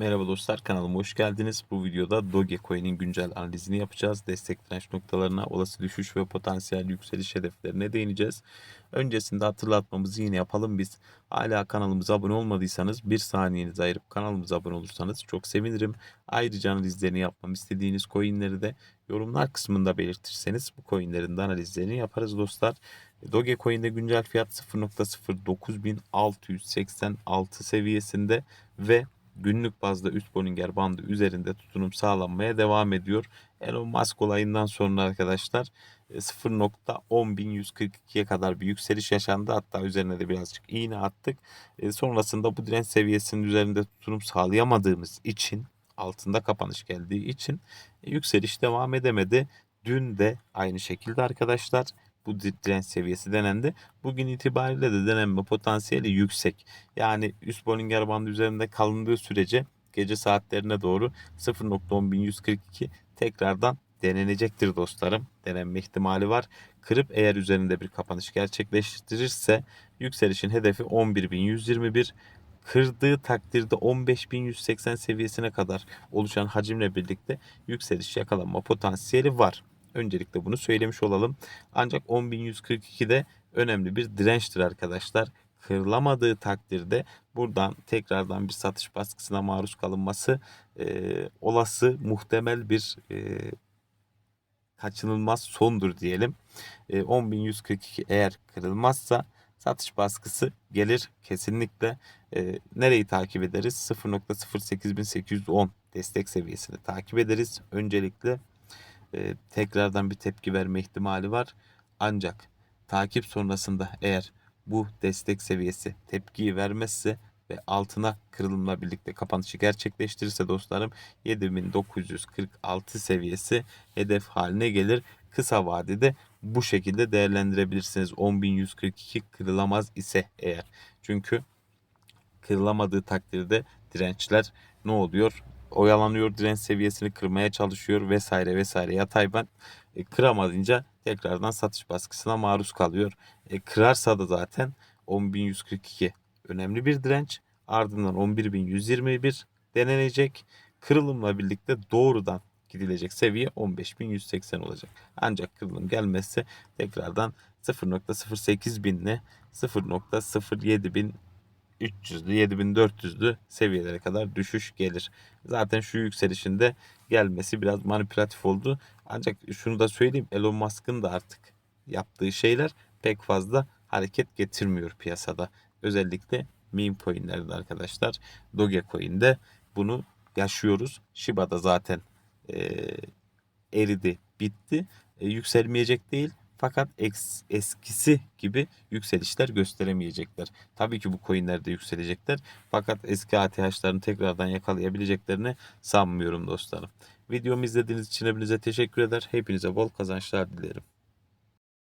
Merhaba dostlar kanalıma hoş geldiniz. Bu videoda Dogecoin'in güncel analizini yapacağız. Destek direnç noktalarına, olası düşüş ve potansiyel yükseliş hedeflerine değineceğiz. Öncesinde hatırlatmamızı yine yapalım biz. Hala kanalımıza abone olmadıysanız bir saniyenizi ayırıp kanalımıza abone olursanız çok sevinirim. Ayrıca analizlerini yapmam istediğiniz coinleri de yorumlar kısmında belirtirseniz bu coinlerin de analizlerini yaparız dostlar. Dogecoin'de güncel fiyat 0.09686 seviyesinde ve günlük bazda üst Bollinger bandı üzerinde tutunum sağlanmaya devam ediyor. Elon Musk olayından sonra arkadaşlar e, 0.10142'ye kadar bir yükseliş yaşandı. Hatta üzerine de birazcık iğne attık. E, Sonrasında bu direnç seviyesinin üzerinde tutunum sağlayamadığımız için altında kapanış geldiği için e, yükseliş devam edemedi. Dün de aynı şekilde arkadaşlar bu direnç seviyesi denendi. Bugün itibariyle de denenme potansiyeli yüksek. Yani üst Bollinger bandı üzerinde kalındığı sürece gece saatlerine doğru 0.10142 tekrardan denenecektir dostlarım. Denenme ihtimali var. Kırıp eğer üzerinde bir kapanış gerçekleştirirse yükselişin hedefi 11.121 kırdığı takdirde 15.180 seviyesine kadar oluşan hacimle birlikte yükseliş yakalanma potansiyeli var. Öncelikle bunu söylemiş olalım. Ancak 10.142'de önemli bir dirençtir arkadaşlar. Kırılamadığı takdirde buradan tekrardan bir satış baskısına maruz kalınması e, olası muhtemel bir e, kaçınılmaz sondur diyelim. E, 10.142 eğer kırılmazsa satış baskısı gelir kesinlikle. E, nereyi takip ederiz? 0.08810 destek seviyesini takip ederiz. Öncelikle e, tekrardan bir tepki verme ihtimali var. Ancak takip sonrasında eğer bu destek seviyesi tepkiyi vermezse ve altına kırılımla birlikte kapanışı gerçekleştirirse dostlarım 7946 seviyesi hedef haline gelir. Kısa vadede bu şekilde değerlendirebilirsiniz. 10142 kırılamaz ise eğer. Çünkü kırılamadığı takdirde dirençler ne oluyor? Oyalanıyor direnç seviyesini kırmaya çalışıyor vesaire vesaire yatay band e, kıramayınca tekrardan satış baskısına maruz kalıyor. E, kırarsa da zaten 10.142 önemli bir direnç. Ardından 11.121 denenecek. Kırılımla birlikte doğrudan gidilecek seviye 15.180 olacak. Ancak kırılım gelmezse tekrardan 0.08 binle 0.07 bin 300'lü 7400'lü seviyelere kadar düşüş gelir. Zaten şu yükselişinde gelmesi biraz manipülatif oldu. Ancak şunu da söyleyeyim Elon Musk'ın da artık yaptığı şeyler pek fazla hareket getirmiyor piyasada. Özellikle meme coinlerde arkadaşlar. Dogecoin'de bunu yaşıyoruz. Shiba'da zaten e, eridi, bitti. E, yükselmeyecek değil fakat eskisi gibi yükselişler gösteremeyecekler. Tabii ki bu coinler de yükselecekler. Fakat eski ATH'larını tekrardan yakalayabileceklerini sanmıyorum dostlarım. Videomu izlediğiniz için hepinize teşekkür eder. Hepinize bol kazançlar dilerim.